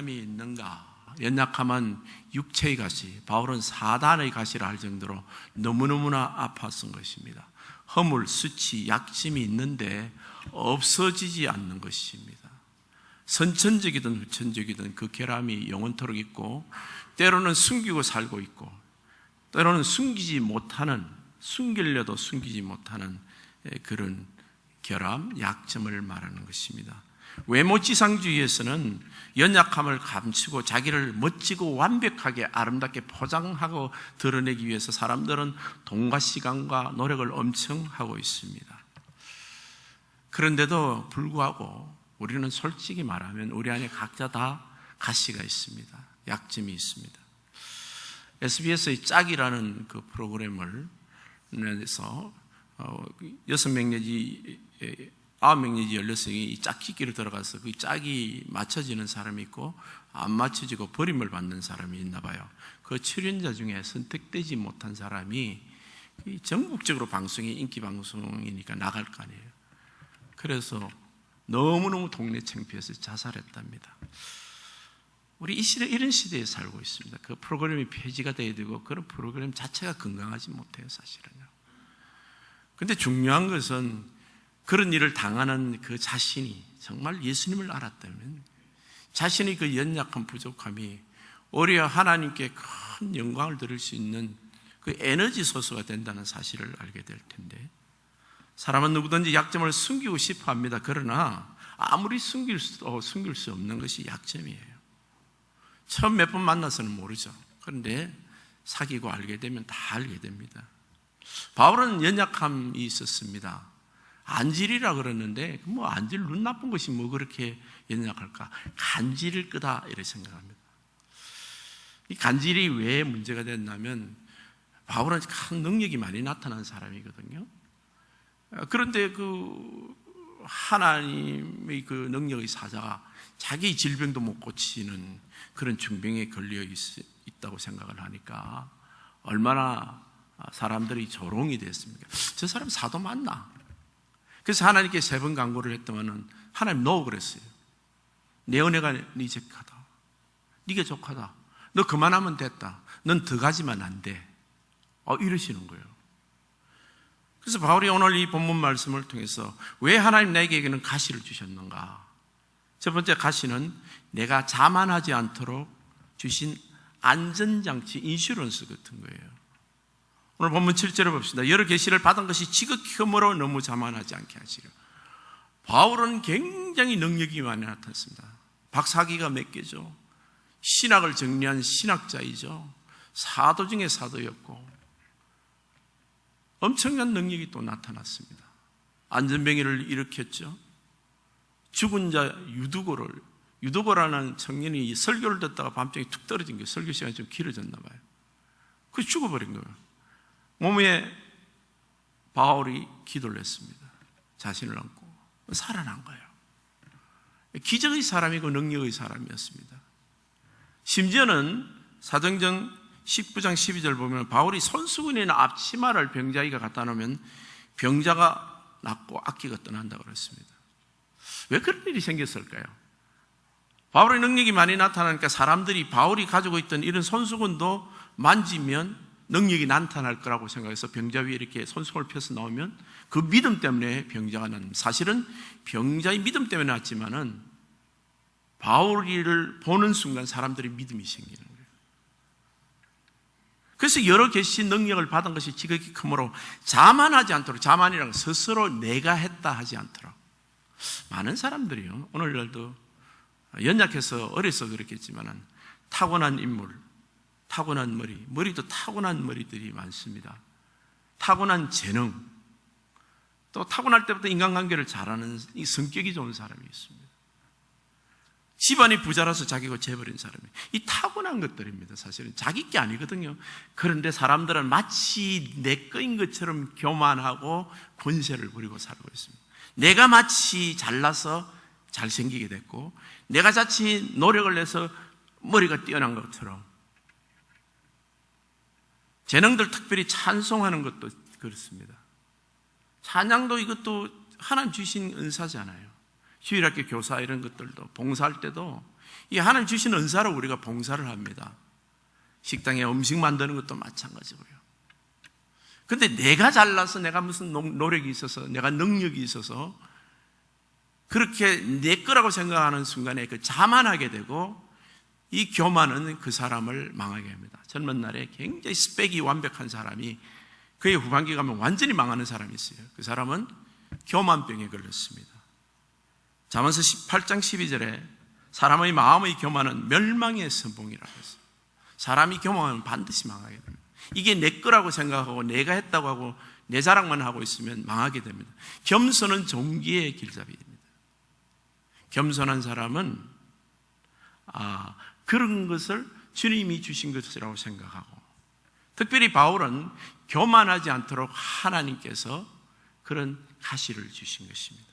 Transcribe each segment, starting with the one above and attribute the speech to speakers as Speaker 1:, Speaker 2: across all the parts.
Speaker 1: 연약함이 있는가? 연약함은 육체의 가시, 바울은 사단의 가시라 할 정도로 너무너무나 아팠던 것입니다. 허물, 수치, 약심이 있는데 없어지지 않는 것입니다. 선천적이든 후천적이든 그 결함이 영원토록 있고 때로는 숨기고 살고 있고 때로는 숨기지 못하는 숨기려도 숨기지 못하는 그런 결함, 약점을 말하는 것입니다. 외모지상주의에서는 연약함을 감추고 자기를 멋지고 완벽하게 아름답게 포장하고 드러내기 위해서 사람들은 돈과 시간과 노력을 엄청 하고 있습니다. 그런데도 불구하고 우리는 솔직히 말하면 우리 안에 각자 다 가시가 있습니다. 약점이 있습니다. SBS의 짝이라는 그 프로그램을 내서 어, 여섯 명 내지 아홉 명 내지 열여섯이 이 짝짓기로 들어가서 그 짝이 맞춰지는 사람이 있고 안 맞춰지고 버림을 받는 사람이 있나 봐요. 그 출연자 중에 선택되지 못한 사람이 전국적으로 방송이 인기 방송이니까 나갈 거 아니에요. 그래서 너무너무 동네 창피해서 자살했답니다. 우리 이 시대, 이런 시대에 살고 있습니다. 그 프로그램이 폐지가 돼야 되고 그런 프로그램 자체가 건강하지 못해요, 사실은요. 근데 중요한 것은 그런 일을 당하는 그 자신이 정말 예수님을 알았다면 자신의 그 연약한 부족함이 오히려 하나님께 큰 영광을 드릴 수 있는 그 에너지 소스가 된다는 사실을 알게 될 텐데 사람은 누구든지 약점을 숨기고 싶어 합니다. 그러나 아무리 숨길 수도 숨길 수 없는 것이 약점이에요. 처음 몇 번 만나서는 모르죠. 그런데 사귀고 알게 되면 다 알게 됩니다. 바울은 연약함이 있었습니다. 안질이라 그러는데 뭐 안질 눈 나쁜 것이 뭐 그렇게 연약할까? 간질을 끄다 이렇게 생각합니다. 이 간질이 왜 문제가 됐냐면 바울은 큰 능력이 많이 나타난 사람이거든요. 그런데 그 하나님의 그 능력의 사자가 자기 질병도 못 고치는 그런 중병에 걸려 있, 있다고 생각을 하니까 얼마나 사람들이 조롱이 됐습니까? 저 사람 사도 맞나? 그래서 하나님께 세 번 강구를 했더만은 하나님 노 그랬어요. 내 은혜가 네 적하다. 네가 족하다. 너 그만하면 됐다. 넌 더 가지만 안 돼. 어, 이러시는 거예요. 그래서 바울이 오늘 이 본문 말씀을 통해서 왜 하나님 나에게는 가시를 주셨는가? 첫 번째 가시는 내가 자만하지 않도록 주신 안전장치, 인슈런스 같은 거예요. 오늘 본문 7절을 봅시다. 여러 계시를 받은 것이 지극히 흠으로 너무 자만하지 않게 하시려. 바울은 굉장히 능력이 많이 나타났습니다. 박사기가 몇 개죠. 신학을 정리한 신학자이죠. 사도 중에 사도였고 엄청난 능력이 또 나타났습니다. 안전병기를 일으켰죠. 죽은 자 유두고를 유두고라는 청년이 설교를 듣다가 밤중에 툭 떨어진 거예요. 설교 시간이 좀 길어졌나 봐요. 그 죽어버린 거예요. 몸에 바울이 기도를 했습니다. 자신을 안고 살아난 거예요. 기적의 사람이고 능력의 사람이었습니다. 심지어는 사정정 19장 12절 보면 바울이 손수건이나 앞치마를 병자기가 갖다 놓으면 병자가 낫고 악기가 떠난다고 그랬습니다. 왜 그런 일이 생겼을까요? 바울의 능력이 많이 나타나니까 사람들이 바울이 가지고 있던 이런 손수건도 만지면 능력이 나타날 거라고 생각해서 병자 위에 이렇게 손수건을 펴서 나오면 그 믿음 때문에 병자가 난 사실은 병자의 믿음 때문에 났지만은 바울이를 보는 순간 사람들이 믿음이 생기는 거예요. 그래서 여러 계신 능력을 받은 것이 지극히 크므로 자만하지 않도록 자만이라는 스스로 내가 했다 하지 않도록. 많은 사람들이요. 오늘날도 연약해서 어려서 그렇겠지만 타고난 인물, 타고난 머리, 머리도 타고난 머리들이 많습니다. 타고난 재능, 또 타고날 때부터 인간관계를 잘하는 이 성격이 좋은 사람이 있습니다. 집안이 부자라서 자기가 재버린 사람이 이 타고난 것들입니다. 사실은 자기 게 아니거든요. 그런데 사람들은 마치 내 거인 것처럼 교만하고 권세를 부리고 살고 있습니다. 내가 마치 잘나서 잘생기게 됐고 내가 자칫 노력을 내서 머리가 뛰어난 것처럼 재능들 특별히 찬송하는 것도 그렇습니다. 찬양도 이것도 하나님 주신 은사잖아요. 휴일학교 교사 이런 것들도 봉사할 때도 이 하나님 주신 은사로 우리가 봉사를 합니다. 식당에 음식 만드는 것도 마찬가지고요. 근데 내가 잘나서 내가 무슨 노- 노력이 있어서 내가 능력이 있어서 그렇게 내 거라고 생각하는 순간에 그 자만하게 되고 이 교만은 그 사람을 망하게 합니다. 젊은 날에 굉장히 스펙이 완벽한 사람이 그의 후반기 가면 완전히 망하는 사람이 있어요. 그 사람은 교만병에 걸렸습니다. 자문서 18장 12절에 사람의 마음의 교만은 멸망의 선봉이라고 했어요. 사람이 교만하면 반드시 망하게 됩니다. 이게 내 거라고 생각하고 내가 했다고 하고 내 자랑만 하고 있으면 망하게 됩니다. 겸손은 종기의 길잡이입니다. 겸손한 사람은 아, 그런 것을 주님이 주신 것이라고 생각하고 특별히 바울은 교만하지 않도록 하나님께서 그런 가시를 주신 것입니다.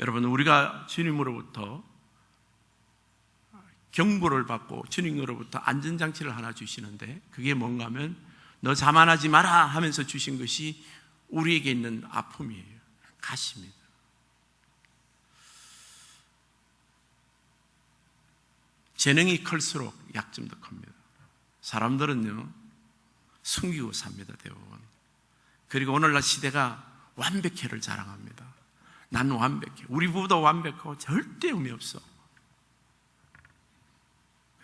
Speaker 1: 여러분 우리가 주님으로부터 경고를 받고 주님으로부터 안전장치를 하나 주시는데 그게 뭔가 하면 너 자만하지 마라 하면서 주신 것이 우리에게 있는 아픔이에요. 가시입니다. 재능이 클수록 약점도 큽니다. 사람들은요, 숨기고 삽니다, 대부분. 그리고 오늘날 시대가 완벽해를 자랑합니다. 난 완벽해. 우리 부부도 완벽하고 절대 의미 없어.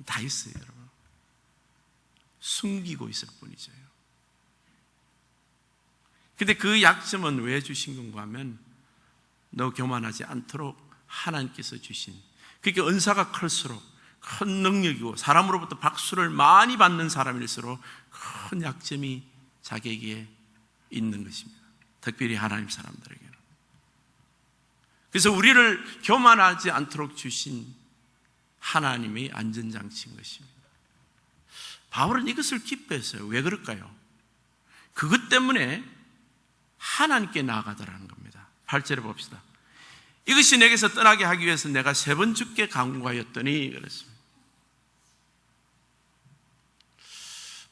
Speaker 1: 다 있어요, 여러분. 숨기고 있을 뿐이죠. 근데 그 약점은 왜 주신 건가 하면 너 교만하지 않도록 하나님께서 주신 그러니까 은사가 클수록 큰 능력이고 사람으로부터 박수를 많이 받는 사람일수록 큰 약점이 자기에게 있는 것입니다. 특별히 하나님 사람들에게는. 그래서 우리를 교만하지 않도록 주신 하나님의 안전장치인 것입니다. 바울은 이것을 기뻐했어요. 왜 그럴까요? 그것 때문에 하나님께 나아가더라는 겁니다. 8절에 봅시다. 이것이 내게서 떠나게 하기 위해서 내가 세 번 죽게 강구하였더니 그랬습니다.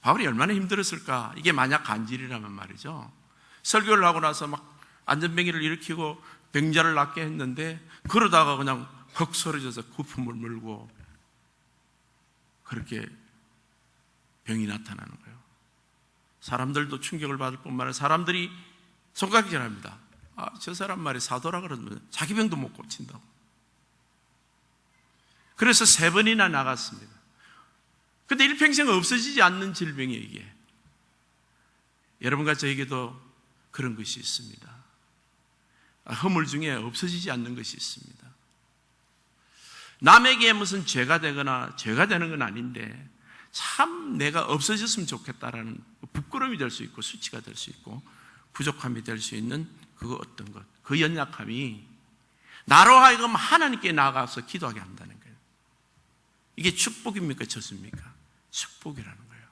Speaker 1: 바울이 얼마나 힘들었을까? 이게 만약 간질이라면 말이죠. 설교를 하고 나서 막 안전병기를 일으키고 병자를 낫게 했는데 그러다가 그냥 헉 소리져서 구품을 물고 그렇게 병이 나타나는 거예요. 사람들도 충격을 받을 뿐만 아니라 사람들이 손가락질합니다. 아, 저 사람 말이 사도라 그러면 자기 병도 못 고친다고. 그래서 세 번이나 나갔습니다. 근데 일평생 없어지지 않는 질병이에요, 이게. 여러분과 저에게도 그런 것이 있습니다. 아, 허물 중에 없어지지 않는 것이 있습니다. 남에게 무슨 죄가 되거나 죄가 되는 건 아닌데 참 내가 없어졌으면 좋겠다라는 부끄러움이 될 수 있고 수치가 될 수 있고 부족함이 될 수 있는 그 어떤 것, 그 연약함이 나로 하여금 하나님께 나가서 기도하게 한다는 거예요. 이게 축복입니까? 저습니까? 축복이라는 거예요.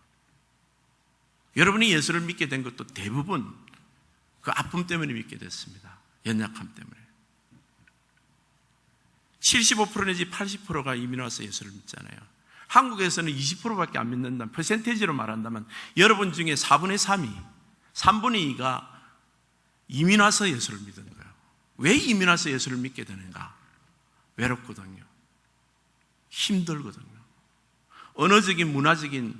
Speaker 1: 여러분이 예수를 믿게 된 것도 대부분 그 아픔 때문에 믿게 됐습니다. 연약함 때문에. 75% 내지 80%가 이민 와서 예수를 믿잖아요. 한국에서는 20%밖에 안 믿는다. 퍼센테이지로 말한다면 여러분 중에 4분의 3이, 3분의 2가 이민 와서 예수를 믿은 거예요. 왜 이민 와서 예수를 믿게 되는가? 외롭거든요. 힘들거든요. 언어적인, 문화적인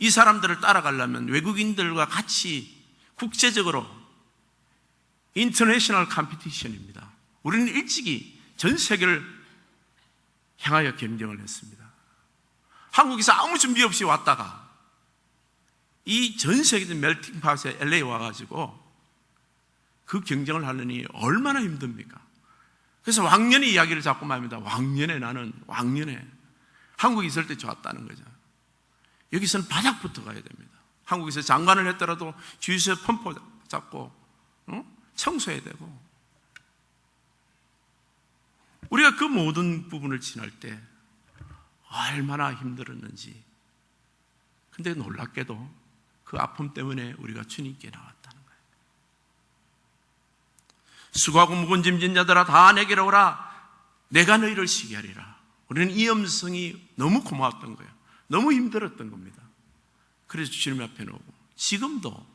Speaker 1: 이 사람들을 따라가려면 외국인들과 같이 국제적으로 인터내셔널 컴피티션입니다. 우리는 일찍이 전 세계를 향하여 경쟁을 했습니다. 한국에서 아무 준비 없이 왔다가 이 전 세계적 멜팅 팟에 LA 와가지고 그 경쟁을 하려니 얼마나 힘듭니까? 그래서 왕년의 이야기를 자꾸 말합니다. 왕년에 나는 왕년에 한국에 있을 때 좋았다는 거죠. 여기서는 바닥부터 가야 됩니다. 한국에서 장관을 했더라도 주유소에 펌프 잡고 어? 청소해야 되고 우리가 그 모든 부분을 지날 때 얼마나 힘들었는지 근데 놀랍게도 그 아픔 때문에 우리가 주님께 나왔다는 거예요. 수고하고 묵은 짐진 자들아 다 내게로 오라 내가 너희를 쉬게 하리라. 우리는 이 음성이 너무 고마웠던 거예요. 너무 힘들었던 겁니다. 그래서 주님 앞에 오고 지금도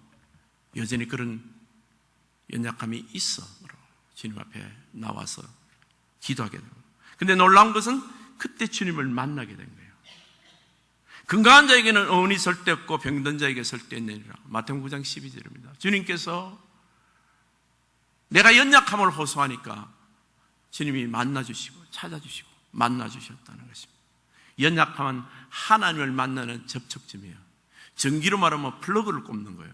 Speaker 1: 여전히 그런 연약함이 있어 주님 앞에 나와서 기도하게 됩니다. 근데 놀라운 것은 그때 주님을 만나게 된 거예요. 건강한 자에게는 어머니 설데없고 병든 자에게 설데있느니라. 마태복음 9장 12절입니다. 주님께서 내가 연약함을 호소하니까 주님이 만나주시고 찾아주시고 만나주셨다는 것입니다. 연약함은 하나님을 만나는 접촉점이에요. 전기로 말하면 플러그를 꼽는 거예요.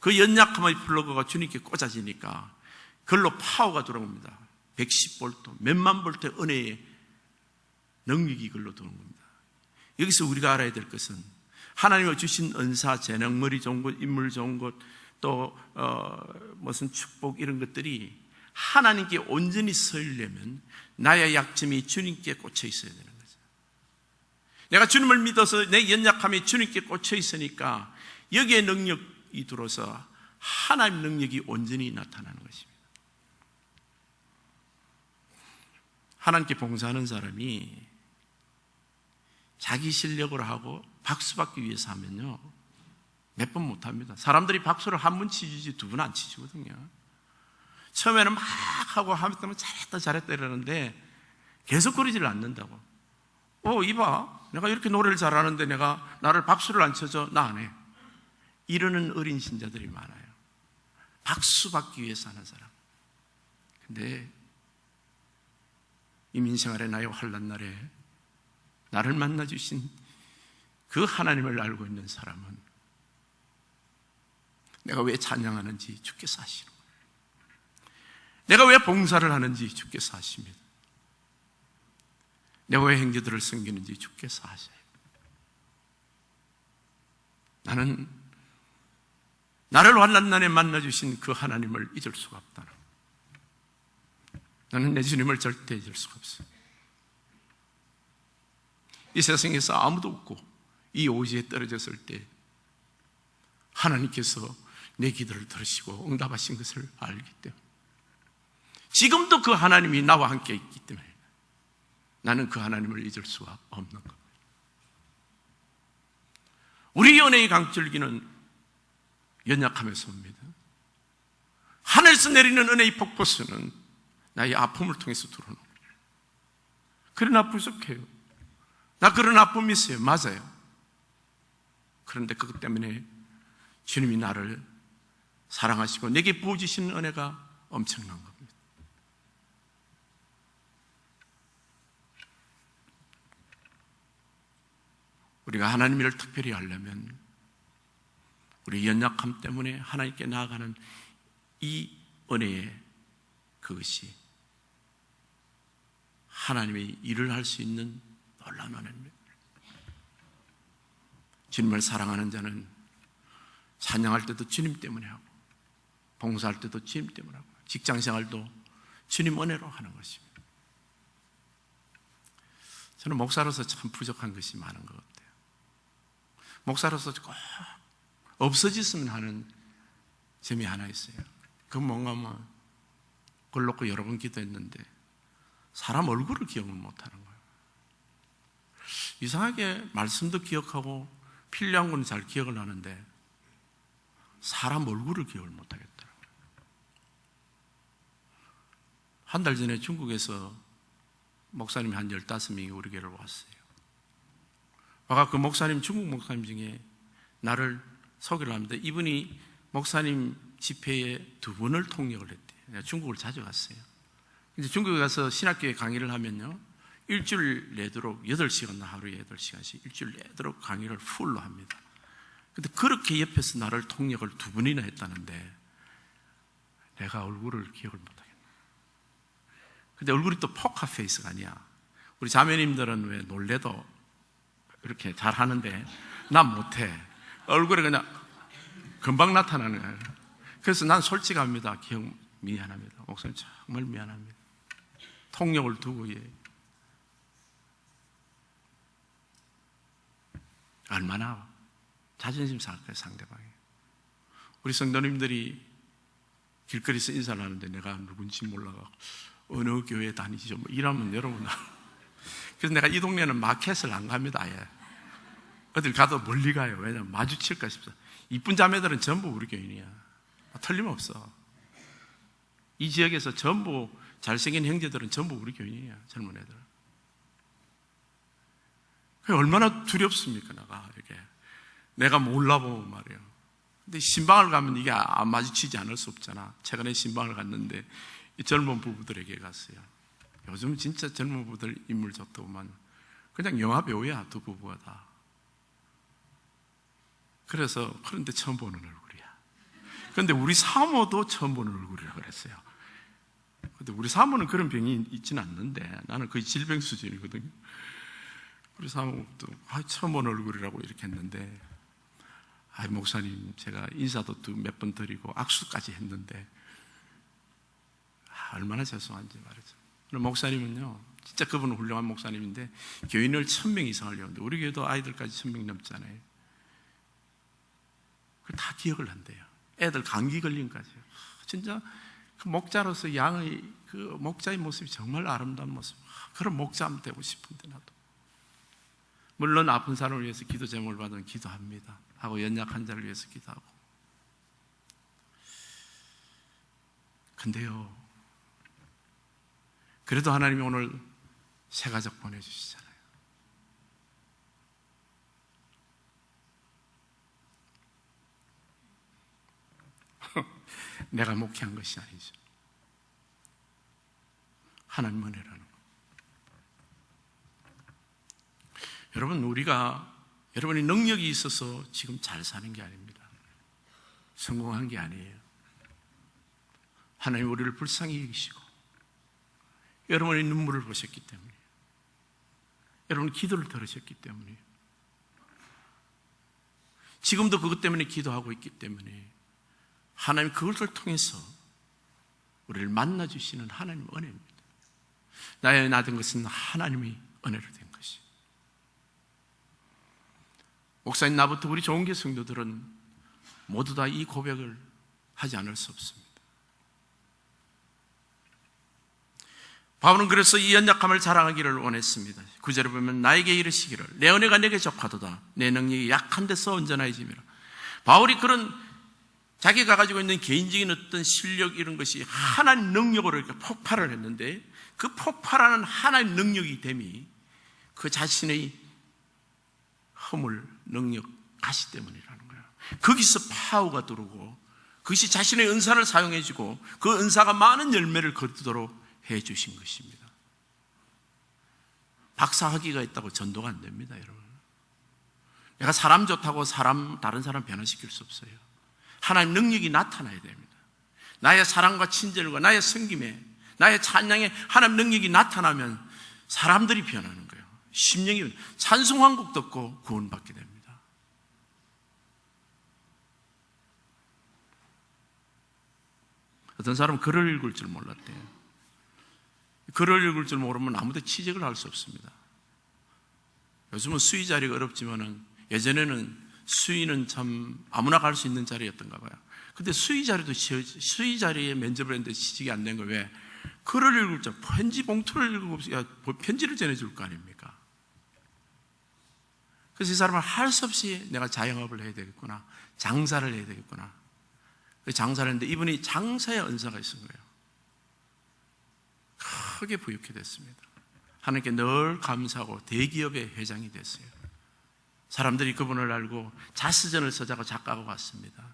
Speaker 1: 그 연약함의 플러그가 주님께 꽂아지니까 그걸로 파워가 들어옵니다. 110볼트, 몇만 볼트 은혜의 능력이 그걸로 들어온 겁니다. 여기서 우리가 알아야 될 것은 하나님이 주신 은사, 재능, 머리 좋은 것, 인물 좋은 것, 또 어, 무슨 축복 이런 것들이 하나님께 온전히 서려면 나의 약점이 주님께 꽂혀 있어야 되는 거죠. 내가 주님을 믿어서 내 연약함이 주님께 꽂혀 있으니까 여기에 능력이 들어서 하나님 능력이 온전히 나타나는 것입니다. 하나님께 봉사하는 사람이 자기 실력으로 하고 박수 받기 위해서 하면요. 몇 번 못 합니다. 사람들이 박수를 한 번 치주지 두 번 안 치주거든요. 처음에는 막 하고 하면 잘했다 잘했다 이러는데 계속 그러지를 않는다고. 어, 이봐. 내가 이렇게 노래를 잘하는데 내가 나를 박수를 안 쳐줘. 나 안 해. 이러는 어린 신자들이 많아요. 박수 받기 위해서 하는 사람. 근데 이민 생활의 나의 환란 날에 나를 만나 주신 그 하나님을 알고 있는 사람은 내가 왜 찬양하는지 주께서 아시는. 내가 왜 봉사를 하는지 주께서 아십니다. 내가 왜 행제들을 섬기는지 주께서 아셔요. 나는 나를 환난난에 만나주신 그 하나님을 잊을 수가 없다는 나는 내 주님을 절대 잊을 수가 없어요. 이 세상에서 아무도 없고 이 오지에 떨어졌을 때 하나님께서 내 기도를 들으시고 응답하신 것을 알기 때문에 지금도 그 하나님이 나와 함께 있기 때문에 나는 그 하나님을 잊을 수가 없는 겁니다. 우리 연애의 강줄기는 연약함에서 옵니다. 하늘에서 내리는 은혜의 폭포수는 나의 아픔을 통해서 들어오는 거예요. 그러나 부족해요. 나 그런 아픔이 있어요. 맞아요. 그런데 그것 때문에 주님이 나를 사랑하시고 내게 부어주시는 은혜가 엄청난 겁니다. 우리가 하나님 일을 특별히 하려면 우리 연약함 때문에 하나님께 나아가는 이 은혜의 그것이 하나님의 일을 할 수 있는 놀라운 은혜입니다. 주님을 사랑하는 자는 찬양할 때도 주님 때문에 하고 봉사할 때도 주님 때문에 하고 직장 생활도 주님 은혜로 하는 것입니다. 저는 목사로서 참 부족한 것이 많은 것 같아요. 목사로서 꼭 없어졌으면 하는 점이 하나 있어요. 그 뭔가 뭐, 그걸 놓고 여러 번 기도했는데, 사람 얼굴을 기억을 못 하는 거예요. 이상하게 말씀도 기억하고, 필요한 건 잘 기억을 하는데, 사람 얼굴을 기억을 못 하겠더라고요. 한 달 전에 중국에서 목사님이 한 15명이 우리 교회를 왔어요. 아까 그 목사님, 중국 목사님 중에 나를 소개를 합니다. 이분이 목사님 집회에 두 번을 통역을 했대요. 중국을 자주 갔어요. 이제 중국에 가서 신학교에 강의를 하면요. 일주일 내도록 8시간 하루에 8시간씩 일주일 내도록 강의를 풀로 합니다. 근데 그렇게 옆에서 나를 통역을 두 번이나 했다는데 내가 얼굴을 기억을 못 하겠네. 근데 얼굴이 또 포카 페이스가 아니야. 우리 자매님들은 왜 놀래도 이렇게 잘 하는데 난 못해. 얼굴에 그냥 금방 나타나는 거예요. 그래서 난 솔직합니다. 기억 미안합니다. 목사님 정말 미안합니다. 통역을 두고 예. 얼마나 자존심 상할까요, 상대방이. 우리 성도님들이 길거리에서 인사를 하는데 내가 누군지 몰라가 어느 교회 다니시죠? 뭐 이러면 여러분. 그래서 내가 이 동네는 마켓을 안 갑니다, 아예. 어딜 가도 멀리 가요. 왜냐면 마주칠까 싶어서. 이쁜 자매들은 전부 우리 교인이야. 틀림없어. 이 지역에서 전부 잘생긴 형제들은 전부 우리 교인이야. 젊은 애들. 얼마나 두렵습니까, 내가, 이게. 내가 몰라보면 말이에요. 근데 신방을 가면 이게 안 마주치지 않을 수 없잖아. 최근에 신방을 갔는데 이 젊은 부부들에게 갔어요. 요즘 진짜 젊은 부부들 인물 좋더구만. 그냥 영화 배우야, 두 부부가 다. 그래서, 그런데 처음 보는 얼굴이야. 그런데 우리 사모도 처음 보는 얼굴이라 그랬어요. 근데 우리 사모는 그런 병이 있지는 않는데 나는 거의 질병 수준이거든요. 우리 사모도 아, 처음 본 얼굴이라고 이렇게 했는데 아, 목사님 제가 인사도 몇 번 드리고 악수까지 했는데 아, 얼마나 죄송한지 말이죠. 목사님은요, 진짜 그분은 훌륭한 목사님인데 교인을 천 명 이상을 이었는데 우리 교회도 아이들까지 천 명 넘잖아요. 다 기억을 한대요. 애들 감기 걸린까지. 진짜 그 목자로서 양의 그 목자의 모습이 정말 아름다운 모습. 그런 목자 되고 싶은데 나도. 물론 아픈 사람을 위해서 기도 제목을 받으면 기도합니다. 하고 연약한 자를 위해서 기도하고. 근데요. 그래도 하나님이 오늘 새 가족 보내주시잖아요. 내가 목회한 것이 아니죠. 하나님 은혜라는 거. 여러분, 우리가 여러분이 능력이 있어서 지금 잘 사는 게 아닙니다. 성공한 게 아니에요. 하나님 우리를 불쌍히 여기시고 여러분의 눈물을 보셨기 때문에 여러분 기도를 들으셨기 때문에 지금도 그것 때문에 기도하고 있기 때문에 하나님 그것을 통해서 우리를 만나 주시는 하나님 은혜입니다. 나의 나된 것은 하나님이 은혜로 된 것이. 목사님 나부터 우리 좋은 교 성도들은 모두 다 이 고백을 하지 않을 수 없습니다. 바울은 그래서 이 연약함을 자랑하기를 원했습니다. 구절에 보면 나에게 이르시기를 내 은혜가 내게 적하도다 내 능력이 약한 데서 온전해짐이라. 바울이 그런 자기가 가지고 있는 개인적인 어떤 실력 이런 것이 하나님 능력으로 이렇게 폭발을 했는데 그 폭발하는 하나님 능력이 됨이 그 자신의 허물, 능력, 가시 때문이라는 거예요. 거기서 파워가 들어오고 그것이 자신의 은사를 사용해주고 그 은사가 많은 열매를 거두도록 해주신 것입니다. 박사학위가 있다고 전도가 안 됩니다, 여러분. 내가 사람 좋다고 사람, 다른 사람 변화시킬 수 없어요. 하나님 능력이 나타나야 됩니다. 나의 사랑과 친절과 나의 섬김에 나의 찬양에 하나님 능력이 나타나면 사람들이 변하는 거예요. 심령이 찬송 한곡 듣고 구원받게 됩니다. 어떤 사람은 글을 읽을 줄 몰랐대요. 글을 읽을 줄 모르면 아무도 취직을 할 수 없습니다. 요즘은 수의 자리가 어렵지만은 예전에는 수의는 참 아무나 갈 수 있는 자리였던가 봐요. 근데 수의 자리도 수의 자리에 면접을 했는데 취직이 안된 거예요. 왜? 글을 읽을 줄 편지 봉투를 읽고 야, 편지를 전해줄 거 아닙니까? 그래서 이 사람은 할 수 없이 내가 자영업을 해야 되겠구나. 장사를 해야 되겠구나. 그 장사를 했는데 이분이 장사의 은사가 있은 거예요. 크게 부유케 됐습니다. 하나님께 늘 감사하고 대기업의 회장이 됐어요. 사람들이 그분을 알고 자스전을 써자고 작가가 왔습니다.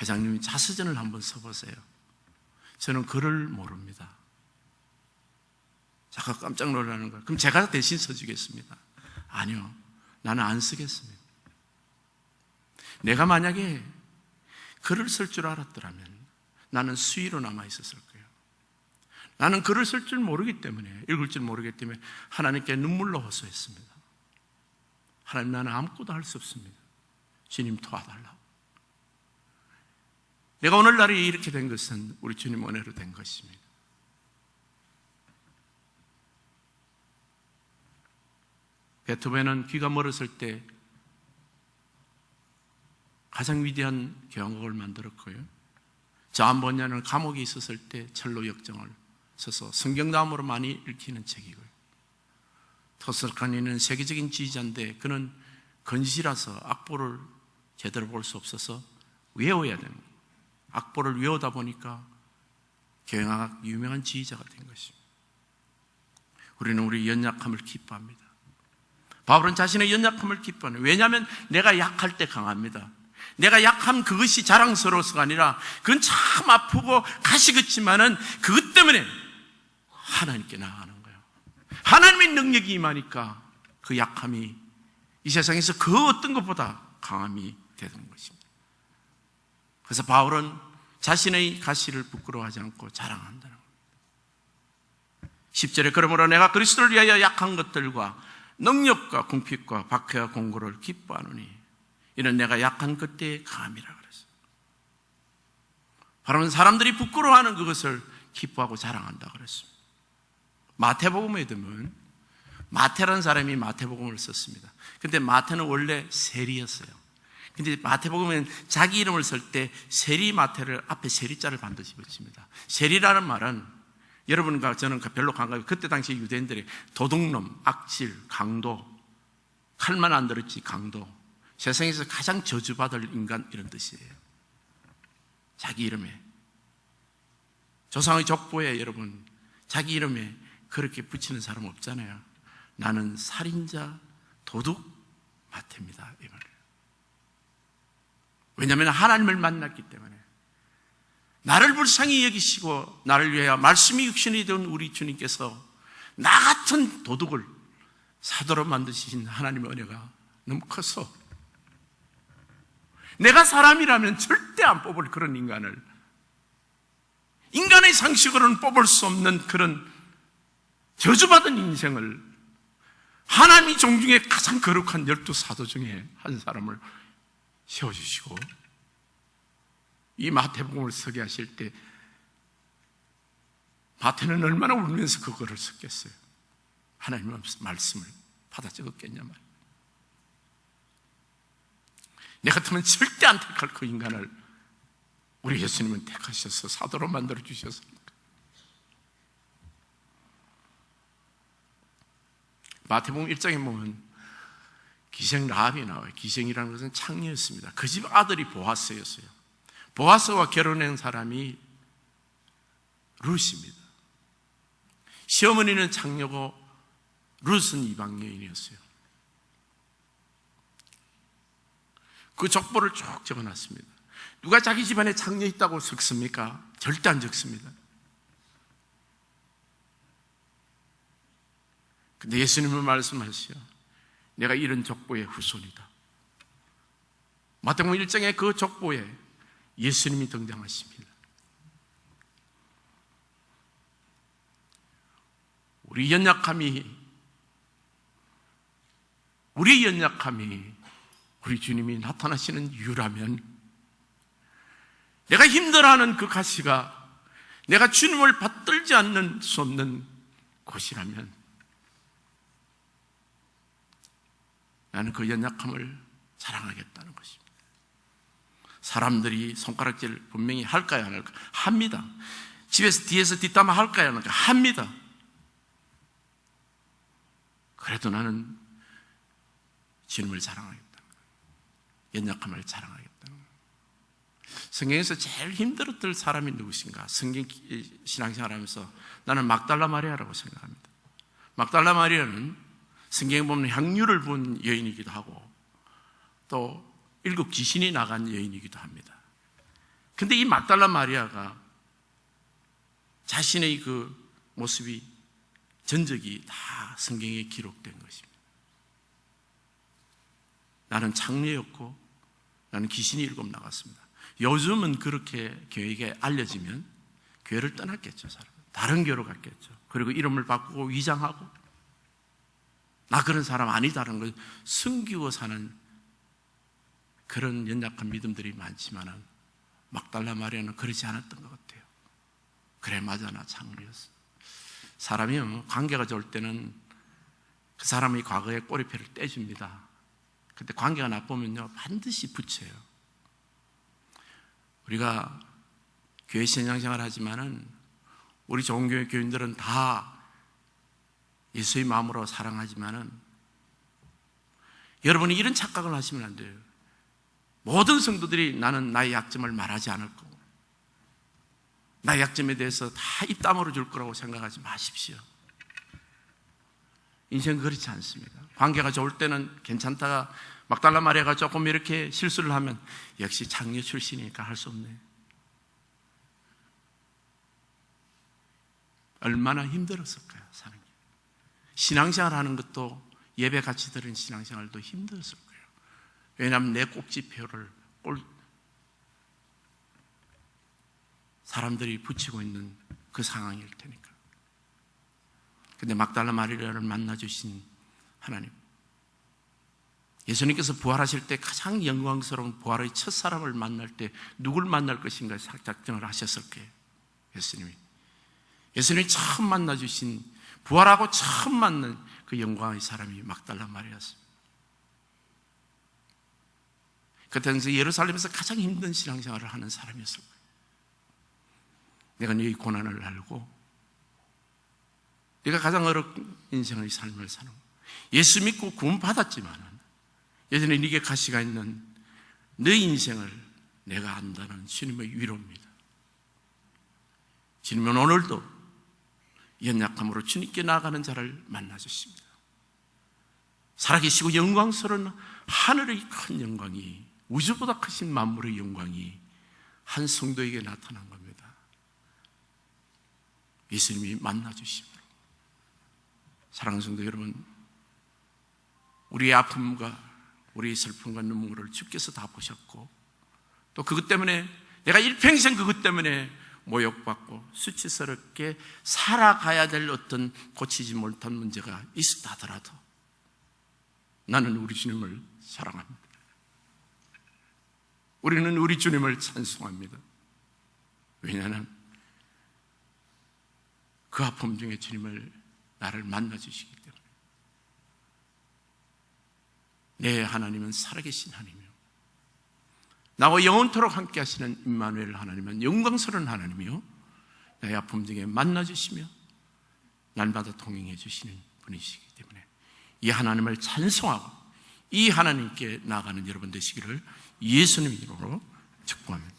Speaker 1: 회장님이 자스전을 한번 써보세요. 저는 글을 모릅니다. 작가 깜짝 놀라는 거예요. 그럼 제가 대신 써주겠습니다. 아니요. 나는 안 쓰겠습니다. 내가 만약에 글을 쓸 줄 알았더라면 나는 수위로 남아 있었을 거예요. 나는 글을 쓸 줄 모르기 때문에, 읽을 줄 모르기 때문에 하나님께 눈물로 호소했습니다. 하나님 나는 아무것도 할 수 없습니다. 주님 도와달라. 내가 오늘날이 이렇게 된 것은 우리 주님 은혜로 된 것입니다. 베토벤은 귀가 멀었을 때 가장 위대한 교향곡을 만들었고요. 저한 번냐는 감옥에 있었을 때 철로 역정을 써서 성경 다음으로 많이 읽히는 책이고요. 토스카니는 세계적인 지휘자인데 그는 건시라서 악보를 제대로 볼 수 없어서 외워야 됩니다. 악보를 외우다 보니까 경영학 유명한 지휘자가 된 것입니다. 우리는 우리 연약함을 기뻐합니다. 바울은 자신의 연약함을 기뻐하는 왜냐하면 내가 약할 때 강합니다. 내가 약함 그것이 자랑스러워서가 아니라 그건 참 아프고 가시 그치만은 그것 때문에 하나님께 나아가는 거예요. 하나님의 능력이 임하니까 그 약함이 이 세상에서 그 어떤 것보다 강함이 되는 것입니다. 그래서 바울은 자신의 가시를 부끄러워하지 않고 자랑한다는 겁니다. 10절에 그러므로 내가 그리스도를 위하여 약한 것들과 능력과 궁핍과 박해와 공고를 기뻐하노니 이는 내가 약한 그때의 감이라 그랬어요. 바로 사람들이 부끄러워하는 그것을 기뻐하고 자랑한다 그랬습니다. 마태복음에 되면 마태라는 사람이 마태복음을 썼습니다. 근데 마태는 원래 세리였어요. 근데 마태복음은 자기 이름을 쓸 때 세리 마태를 앞에 세리자를 반드시 붙입니다. 세리라는 말은 여러분과 저는 별로 감각이 그때 당시 유대인들이 도둑놈, 악질, 강도, 칼만 안 들었지 강도, 세상에서 가장 저주받을 인간 이런 뜻이에요. 자기 이름에 조상의 족보에 여러분 자기 이름에 그렇게 붙이는 사람 없잖아요. 나는 살인자, 도둑, 마태입니다. 이 말이에요. 왜냐하면 하나님을 만났기 때문에 나를 불쌍히 여기시고 나를 위하여 말씀이 육신이 된 우리 주님께서 나 같은 도둑을 사도로 만드신 하나님의 은혜가 너무 커서 내가 사람이라면 절대 안 뽑을 그런 인간을 인간의 상식으로는 뽑을 수 없는 그런 저주받은 인생을 하나님이 종중에 가장 거룩한 열두 사도 중에 한 사람을 세워주시고 이 마태복음을 쓰게 하실 때 마태는 얼마나 울면서 그거를 썼겠어요. 하나님의 말씀을 받아 적었겠냐 말. 내 같으면 절대 안 택할 그 인간을 우리 예수님은 택하셔서 사도로 만들어 주셔서 마태복음 1장에 보면 기생 라합이 나와요. 기생이라는 것은 창녀였습니다. 그 집 아들이 보아스였어요. 보아스와 결혼한 사람이 룻입니다. 시어머니는 창녀고 룻은 이방 여인이었어요. 그 족보를 쭉 적어놨습니다. 누가 자기 집안에 창녀 있다고 적습니까? 절대 안 적습니다. 근데 예수님은 말씀하시오. 내가 이런 족보의 후손이다. 마태복음 1장의 그 족보에 예수님이 등장하십니다. 우리 연약함이 우리 연약함이 우리 주님이 나타나시는 이유라면 내가 힘들어하는 그 가시가 내가 주님을 받들지 않는 수 없는 곳이라면 나는 그 연약함을 자랑하겠다는 것입니다. 사람들이 손가락질 분명히 할까요? 안 할까요? 합니다. 집에서 뒤에서 뒷담화 할까요? 안 할까요? 합니다. 그래도 나는 주님을 자랑하겠다. 연약함을 거예요. 성경에서 제일 힘들었던 사람이 누구신가? 성경 신앙생활 하면서 나는 막달라 마리아라고 생각합니다. 막달라 마리아는 성경에 보면 향유를 본 여인이기도 하고 또 일곱 귀신이 나간 여인이기도 합니다. 근데 이 막달라 마리아가 자신의 그 모습이 전적이 다 성경에 기록된 것입니다. 나는 장례였고 나는 귀신이 일곱 나갔습니다. 요즘은 그렇게 교회에 알려지면 교회를 떠났겠죠, 사람. 다른 교로 갔겠죠. 그리고 이름을 바꾸고 위장하고 나 그런 사람 아니다라는 걸 숨기고 사는 그런 연약한 믿음들이 많지만은 막달라 마리아는 그렇지 않았던 것 같아요. 그래 맞아 나 장례였어. 사람이 관계가 좋을 때는 그 사람의 과거의 꼬리표를 떼줍니다. 근데 관계가 나쁘면요, 반드시 붙여요. 우리가 교회 신앙생활 하지만은 우리 교회 교인들은 다 예수의 마음으로 사랑하지만은 여러분이 이런 착각을 하시면 안 돼요. 모든 성도들이 나는 나의 약점을 말하지 않을 거고 나의 약점에 대해서 다 입담으로 줄 거라고 생각하지 마십시오. 인생은 그렇지 않습니다. 관계가 좋을 때는 괜찮다가 막달라 마리아가 조금 이렇게 실수를 하면 역시 장녀 출신이니까 할 수 없네. 얼마나 힘들었을까요, 사는 게. 신앙생활 하는 것도 예배 같이 들은 신앙생활도 힘들었을 거예요. 왜냐하면 내 꼭지표를 꼴, 사람들이 붙이고 있는 그 상황일 테니까. 근데 막달라 마리아를 만나 주신 하나님. 예수님께서 부활하실 때 가장 영광스러운 부활의 첫 사람을 만날 때 누굴 만날 것인가 작정을 하셨을 거예요. 예수님이. 예수님이 처음 만나 주신 부활하고 처음 만난 그 영광의 사람이 막달라 마리아였습니다. 그 당시 예루살렘에서 가장 힘든 신앙생활을 하는 사람이었을 거예요. 내가 너의 고난을 알고 네가 가장 어려운 인생의 삶을 사는. 예수 믿고 구원 받았지만 여전히 네게 가시가 있는 너 인생을 내가 안다는 주님의 위로입니다. 주님은 오늘도 연약함으로 주님께 나아가는 자를 만나 주십니다. 살아계시고 영광스러운 하늘의 큰 영광이 우주보다 크신 만물의 영광이 한 성도에게 나타난 겁니다. 예수님이 만나 주심으로 사랑하는 성도 여러분, 우리의 아픔과 우리의 슬픔과 눈물을 주께서 다 보셨고 또 그것 때문에 내가 일평생 그것 때문에 모욕받고 수치스럽게 살아가야 될 어떤 고치지 못한 문제가 있었다 하더라도 나는 우리 주님을 사랑합니다. 우리는 우리 주님을 찬송합니다. 왜냐하면 그 아픔 중에 주님을 나를 만나 주시기 때문에 내 하나님은 살아계신 하나님이요. 나와 영원토록 함께 하시는 임마누엘 하나님은 영광스러운 하나님이요. 나의 아픔 중에 만나 주시며 날마다 동행해 주시는 분이시기 때문에 이 하나님을 찬송하고 이 하나님께 나아가는 여러분 되시기를 예수님 이름으로 축복합니다.